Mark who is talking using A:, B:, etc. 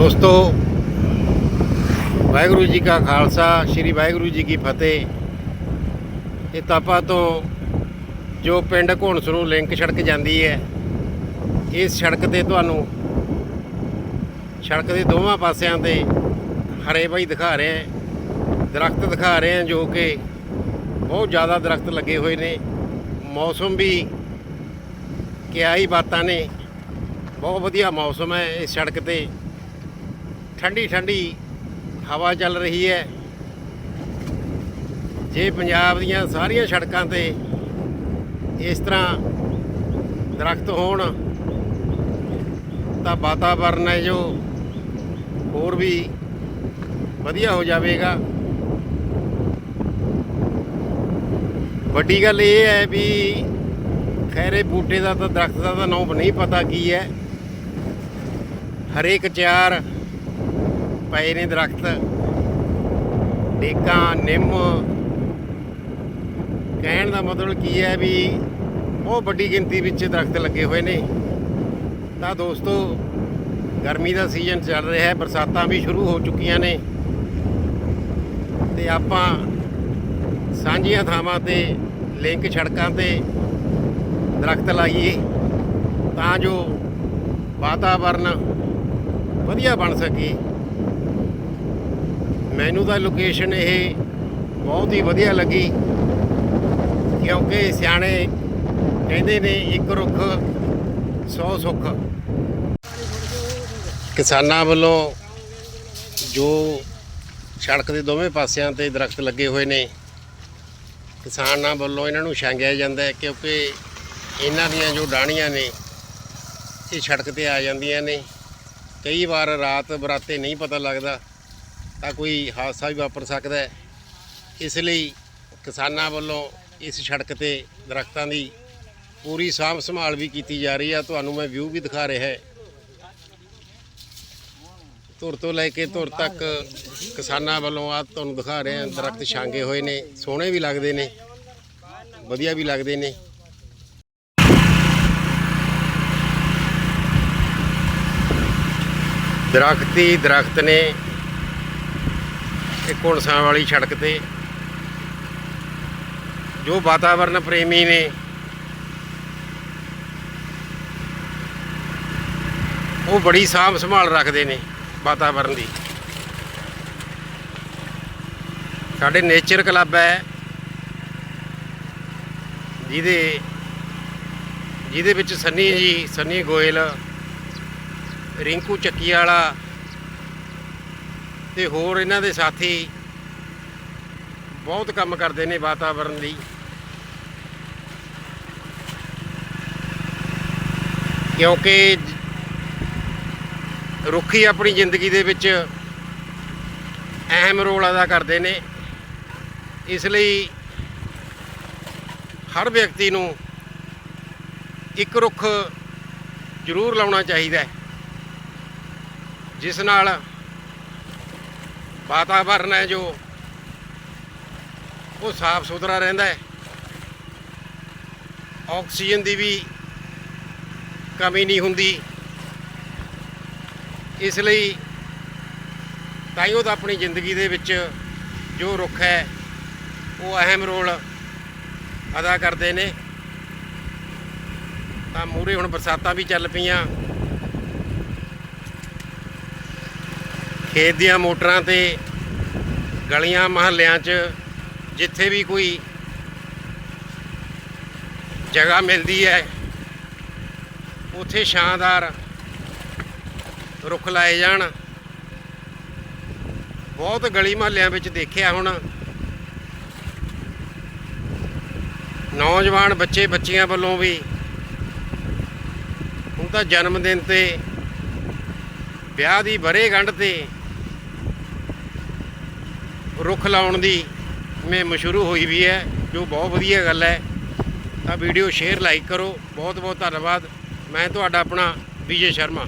A: ਦੋਸਤੋ, ਵਾਹਿਗੁਰੂ ਜੀ ਕਾ ਖਾਲਸਾ, ਸ੍ਰੀ ਵਾਹਿਗੁਰੂ ਜੀ ਕੀ ਫਤਿਹ। ਇਹ ਤਾਪਾ ਤੋਂ ਜੋ ਪਿੰਡ ਘੋਣਸ ਨੂੰ ਲਿੰਕ ਸੜਕ ਜਾਂਦੀ ਹੈ, ਇਸ ਸੜਕ ਤੇ ਤੁਹਾਨੂੰ ਸੜਕ ਦੇ ਦੋਵਾਂ ਪਾਸਿਆਂ ਤੇ ਹਰੇ ਭਾਈ ਦਿਖਾ ਰਹੇ ਹੈ, ਦਰਖਤ ਦਿਖਾ ਰਹੇ ਹੈ, ਜੋ ਕਿ ਬਹੁਤ ਜ਼ਿਆਦਾ ਦਰਖਤ ਲੱਗੇ ਹੋਏ ਨੇ। ਮੌਸਮ ਵੀ ਕਿਆ ਹੀ ਬਾਤਾਂ ਨੇ, ਬਹੁਤ ਵਧੀਆ ਮੌਸਮ ਹੈ ਇਸ ਸੜਕ ਤੇ। ਠੰਡੀ ਠੰਡੀ ਹਵਾ ਚੱਲ ਰਹੀ ਹੈ। ਜੇ ਪੰਜਾਬ ਦੀਆਂ ਸਾਰੀਆਂ ਸੜਕਾਂ ਤੇ ਇਸ ਤਰ੍ਹਾਂ ਦਰਖਤ ਹੋਣ, ਤਾਂ ਵਾਤਾਵਰਨ ਹੈ ਜੋ ਹੋਰ ਵੀ ਵਧੀਆ ਹੋ ਜਾਵੇਗਾ। ਵੱਡੀ ਗੱਲ ਇਹ ਹੈ ਵੀ ਖੈਰੇ ਬੂਟੇ ਦਾ ਤਾਂ ਦਰਖਤ ਦਾ ਤਾਂ ਨਾਮ ਨਹੀਂ ਪਤਾ ਕੀ ਹੈ। ਹਰੇਕ ਚਾਰ ਪਏ ਨੇ ਦਰਖਤ। ਡੇਕਾਂ, ਨਿੰਮ। ਕਹਿਣ ਦਾ ਮਤਲਬ ਕੀ ਹੈ ਵੀ ਬਹੁਤ ਵੱਡੀ ਗਿਣਤੀ ਵਿੱਚ ਦਰਖਤ ਲੱਗੇ ਹੋਏ ਨੇ। ਤਾਂ ਦੋਸਤੋ, ਗਰਮੀ ਦਾ ਸੀਜ਼ਨ ਚੱਲ ਰਿਹਾ ਹੈ, ਬਰਸਾਤਾਂ ਵੀ ਸ਼ੁਰੂ ਹੋ ਚੁੱਕੀਆਂ ਨੇ। ਤੇ ਆਪਾਂ ਸਾਂਝੀਆਂ ਥਾਵਾਂ ਤੇ, ਲਿੰਕ ਸੜਕਾਂ ਤੇ ਦਰਖਤ ਲਾਈਏ ਤਾਂ ਜੋ ਵਾਤਾਵਰਨ ਵਧੀਆ ਬਣ ਸਕੇ। ਮੈਨੂੰ ਤਾਂ ਲੋਕੇਸ਼ਨ ਇਹ ਬਹੁਤ ਹੀ ਵਧੀਆ ਲੱਗੀ, ਕਿਉਂਕਿ ਸਿਆਣੇ ਕਹਿੰਦੇ ਨੇ ਇੱਕ ਰੁੱਖ 100 ਸੁੱਖ। ਕਿਸਾਨਾਂ ਵੱਲੋਂ ਜੋ ਸੜਕ ਦੇ ਦੋਵੇਂ ਪਾਸਿਆਂ ਤੇ ਦਰਖਤ ਲੱਗੇ ਹੋਏ ਨੇ, ਕਿਸਾਨਾਂ ਵੱਲੋਂ ਇਹਨਾਂ ਨੂੰ ਛਾਂਗਿਆ ਜਾਂਦਾ ਹੈ ਕਿਉਂਕਿ ਇਹਨਾਂ ਦੀਆਂ ਜੋ ਡਾਣੀਆਂ ਨੇ, ਇਹ ਸੜਕ ਤੇ ਆ ਜਾਂਦੀਆਂ ਨੇ। ਕਈ ਵਾਰ ਰਾਤ ਬਰਾਤੇ ਨਹੀਂ ਪਤਾ ਲੱਗਦਾ। ਤਾਂ ਕੋਈ ਹਾਦਸਾ ਵੀ ਵਾਪਰ ਸਕਦਾ ਹੈ। ਇਸ ਲਈ ਕਿਸਾਨਾਂ ਵੱਲੋਂ ਇਸ ਸੜਕ ਤੇ ਦਰਖਤਾਂ ਦੀ ਪੂਰੀ ਸਾਂਭ ਸੰਭਾਲ ਵੀ ਕੀਤੀ ਜਾ ਰਹੀ ਆ। ਤੁਹਾਨੂੰ ਮੈਂ ਵਿਊ ਵੀ ਦਿਖਾ ਰਿਹਾ ਹੈ। ਧੁਰ ਤੋਂ ਲੈ ਕੇ ਧੁਰ ਤੱਕ ਕਿਸਾਨਾਂ ਵੱਲੋਂ ਆ ਤੁਹਾਨੂੰ ਦਿਖਾ ਰਹੇ ਹਾਂ। ਦਰਖਤ ਛਾਂਗੇ ਹੋਏ ਨੇ, ਸੋਹਣੇ ਵੀ ਲੱਗਦੇ ਨੇ, ਵਧੀਆ ਵੀ ਲੱਗਦੇ ਨੇ। ਦਰਖਤ ਹੀ ਦਰਖਤ ਨੇ। ਇਹ ਘੁਣਸਾਂ ਵਾਲੀ ਸੜਕ ਤੇ। ਜੋ ਵਾਤਾਵਰਨ ਪ੍ਰੇਮੀ ਨੇ, ਉਹ ਬੜੀ ਸਾਂਭ ਸੰਭਾਲ ਰੱਖਦੇ ਨੇ ਵਾਤਾਵਰਨ ਦੀ। ਸਾਡੇ ਨੇਚਰ ਕਲੱਬ ਹੈ, ਜਿਹਦੇ ਜਿਹਦੇ ਵਿੱਚ ਸੰਨੀ ਜੀ, ਸੰਨੀ ਗੋਇਲ, ਰਿੰਕੂ ਚੱਕੀ ਵਾਲਾ ਤੇ ਹੋਰ ਇਹਨਾਂ ਦੇ ਸਾਥੀ ਬਹੁਤ ਕੰਮ ਕਰਦੇ ਨੇ ਵਾਤਾਵਰਨ ਲਈ। ਕਿਉਂਕਿ ਰੁੱਖ ਹੀ ਆਪਣੀ ਜ਼ਿੰਦਗੀ ਦੇ ਵਿੱਚ ਅਹਿਮ ਰੋਲ ਅਦਾ ਕਰਦੇ ਨੇ। ਇਸ ਲਈ ਹਰ ਵਿਅਕਤੀ ਨੂੰ ਇੱਕ ਰੁੱਖ ਜ਼ਰੂਰ ਲਾਉਣਾ ਚਾਹੀਦਾ ਹੈ, ਜਿਸ ਨਾਲ ਵਾਤਾਵਰਨ ਹੈ ਜੋ ਉਹ ਸਾਫ਼ ਸੁਥਰਾ ਰਹਿੰਦਾ ਹੈ। ਆਕਸੀਜਨ ਦੀ ਵੀ ਕਮੀ ਨਹੀਂ ਹੁੰਦੀ। ਇਸ ਲਈ ਤਾਈਓ ਤਾਂ ਆਪਣੀ ਜ਼ਿੰਦਗੀ ਦੇ ਵਿੱਚ ਜੋ ਰੁੱਖ ਹੈ, ਉਹ ਅਹਿਮ ਰੋਲ ਅਦਾ ਕਰਦੇ ਨੇ। ਤਾਂ ਮੂਰੇ ਹੁਣ ਬਰਸਾਤਾਂ ਵੀ ਚੱਲ ਪਈਆਂ। ਖੇਤ ਦੀਆਂ ਮੋਟਰਾਂ ਤੇ ਗਲੀਆਂ ਮਹੱਲਿਆਂ 'ਚ ਜਿੱਥੇ ਵੀ ਕੋਈ ਜਗ੍ਹਾ ਮਿਲਦੀ ਹੈ, ਉੱਥੇ ਸ਼ਾਨਦਾਰ ਰੁੱਖ ਲਾਏ ਜਾਣ। ਬਹੁਤ ਗਲੀ ਮਹੱਲਿਆਂ ਵਿੱਚ ਦੇਖਿਆ ਹੁਣ ਨੌਜਵਾਨ ਬੱਚੇ ਬੱਚੀਆਂ ਵੱਲੋਂ ਵੀ ਹੁਣ ਤਾਂ ਜਨਮ ਦਿਨ ਤੇ ਵਿਆਹ ਦੀ ਬਰੇਗੰਢ ਤੇ ਰੁੱਖ ਲਾਉਣ ਦੀ ਮੁਹਿੰਮ ਸ਼ੁਰੂ ਹੋਈ ਵੀ ਹੈ, ਜੋ ਬਹੁਤ ਵਧੀਆ ਗੱਲ ਹੈ। ਤਾਂ ਵੀਡੀਓ ਸ਼ੇਅਰ ਲਾਈਕ ਕਰੋ। ਬਹੁਤ ਬਹੁਤ ਧੰਨਵਾਦ। ਮੈਂ ਤੁਹਾਡਾ ਆਪਣਾ ਵਿਜੇ ਸ਼ਰਮਾ।